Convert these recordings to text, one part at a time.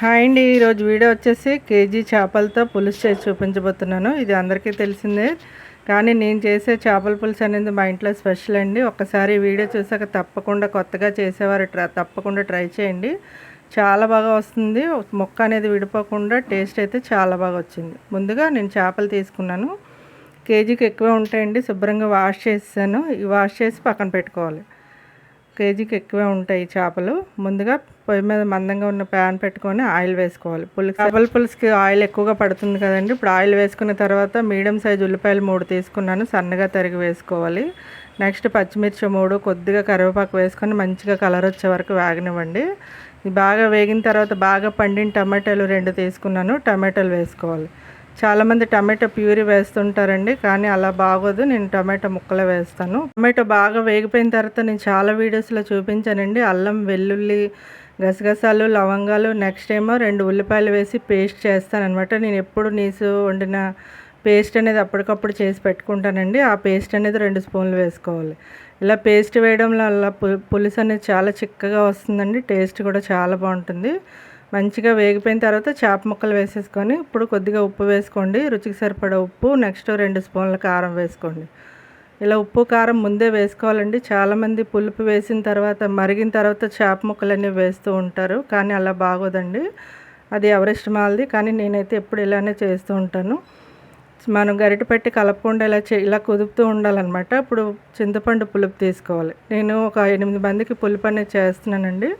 Hi అండి ఈరోజు video వచ్చేసి కేజీ చేపలతో పులుసు చేసి చూపించబోతున్నాను. ఇది అందరికీ తెలిసిందే కానీ నేను చేసే చేపల పులుసు అనేది మా ఇంట్లో స్పెషల్ అండి. ఒక్కసారి వీడియో చూసాక తప్పకుండా కొత్తగా చేసేవారు ట్రై తప్పకుండా ట్రై చేయండి. చాలా బాగా వస్తుంది. మొక్క అనేది విడిపోకుండా టేస్ట్ అయితే చాలా బాగా వచ్చింది. ముందుగా నేను చేపలు తీసుకున్నాను. కేజీకి ఎక్కువ ఉంటాయండి. శుభ్రంగా వాష్ చేసాను వాష్ చేసి పక్కన పెట్టుకోవాలి. కేజీకి ఎక్కువే ఉంటాయి చేపలు. ముందుగా పొయ్యి మీద మందంగా ఉన్న ప్యాన్ పెట్టుకొని ఆయిల్ వేసుకోవాలి. పులుసు చేపల పులుసుకి ఆయిల్ ఎక్కువగా పడుతుంది కదండి. ఇప్పుడు ఆయిల్ వేసుకున్న తర్వాత మీడియం సైజ్ ఉల్లిపాయలు మూడు తీసుకున్నాను. సన్నగా తరిగి వేసుకోవాలి. నెక్స్ట్ పచ్చిమిర్చి మూడు కొద్దిగా కరివేపాకు వేసుకొని మంచిగా కలర్ వచ్చే వరకు వేగనివ్వండి. బాగా వేగిన తర్వాత బాగా పండిన టమాటాలు రెండు తీసుకున్నాను. టమాటాలు వేసుకోవాలి. చాలామంది టమాటో ప్యూరీ వేస్తుంటారండి కానీ అలా బాగోదు. నేను టమాటో ముక్కలు వేస్తాను. టమాటో బాగా వేగిపోయిన తర్వాత నేను చాలా వీడియోస్లో చూపించానండి. అల్లం వెల్లుల్లి గసగసాలు లవంగాలు నెక్స్ట్ ఏమో రెండు ఉల్లిపాయలు వేసి పేస్ట్ చేస్తానమాట నేను ఎప్పుడు నీసు వండిన పేస్ట్ అనేది అప్పటికప్పుడు చేసి పెట్టుకుంటానండి. ఆ పేస్ట్ అనేది రెండు స్పూన్లు వేసుకోవాలి. ఇలా పేస్ట్ వేయడం వల్ల పులుసు అనేది చాలా చిక్కగా వస్తుందండి. టేస్ట్ కూడా చాలా బాగుంటుంది. మంచిగా వేగిపోయిన తర్వాత చేప ముక్కలు వేసేసుకొని ఇప్పుడు కొద్దిగా ఉప్పు వేసుకోండి. రుచికి సరిపడా ఉప్పు నెక్స్ట్ రెండు స్పూన్ల కారం వేసుకోండి. ఇలా ఉప్పు కారం ముందే వేసుకోవాలండి. చాలామంది పులుపు వేసిన తర్వాత మరిగిన తర్వాత చేప ముక్కలన్నీ వేస్తూ ఉంటారు. కానీ అలా బాగోదండి. అది ఎవరిష్టమాలది కానీ నేనైతే ఎప్పుడు ఇలానే చేస్తూ ఉంటాను. మనం గరిట పెట్టి కలపకుండా ఇలా చే ఇలా కుదుపుతూ ఉండాలన్నమాట. ఇప్పుడు చింతపండు పులుపు తీసుకోవాలి. నేను ఒక ఎనిమిది మందికి పులుపు అనేది చేస్తున్నానండి.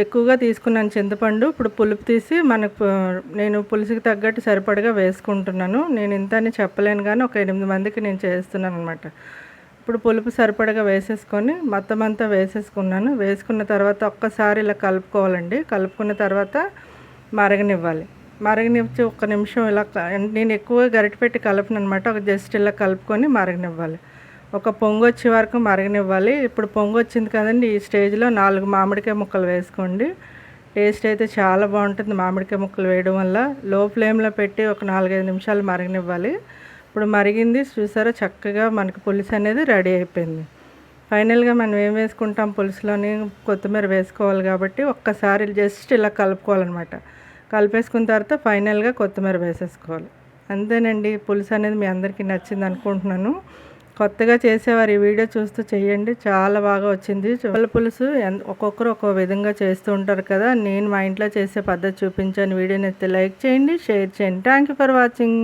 ఎక్కువగా తీసుకున్నాను చింతపండు. ఇప్పుడు పులుపు తీసి మనకు నేను పులుసుకి తగ్గట్టు సరిపడగా వేసుకుంటున్నాను. నేను ఇంత అని చెప్పలేను కానీ ఒక ఎనిమిది మందికి నేను చేస్తున్నాను అనమాట ఇప్పుడు పులుపు సరిపడగా వేసేసుకొని మొత్తం అంతా వేసేసుకున్నాను. వేసుకున్న తర్వాత ఒక్కసారి ఇలా కలుపుకోవాలండి. కలుపుకున్న తర్వాత మరగనివ్వాలి. మరగనిచ్చి ఒక నిమిషం ఇలా నేను ఎక్కువ గరిటె పెట్టి కలపను అనమాట ఒక జస్ట్ ఇలా కలుపుకొని మరగనివ్వాలి. ఒక పొంగు వచ్చే వరకు మరగనివ్వాలి. ఇప్పుడు పొంగు వచ్చింది కదండి ఈ స్టేజ్లో నాలుగు మామిడికాయ ముక్కలు వేసుకోండి. టేస్ట్ అయితే చాలా బాగుంటుంది మామిడికాయ ముక్కలు వేయడం వల్ల. లో ఫ్లేమ్లో పెట్టి ఒక నాలుగైదు నిమిషాలు మరగనివ్వాలి. ఇప్పుడు మరిగింది చూసారా? చక్కగా మనకి పులుసు అనేది రెడీ అయిపోయింది. ఫైనల్గా మనం ఏం వేసుకుంటాం? పులుసులోని కొత్తిమీర వేసుకోవాలి కాబట్టి ఒక్కసారి జస్ట్ ఇలా కలుపుకోవాలన్నమాట. కలిపేసుకున్న తర్వాత ఫైనల్గా కొత్తిమీర వేసేసుకోవాలి. అంతేనండి. పులుసు అనేది మీ అందరికీ నచ్చింది అనుకుంటున్నాను. కొత్తగా చేసేవారు ఈ వీడియో చూస్తూ చేయండి. చాలా బాగా వచ్చింది. చుక్కల పులుసు ఒక్కొక్కరు ఒక్కో విధంగా చేస్తూ ఉంటారు కదా. నేను మా ఇంట్లో చేసే పద్ధతి చూపించాను. వీడియోని అయితే లైక్ చేయండి షేర్ చేయండి. Thank you for watching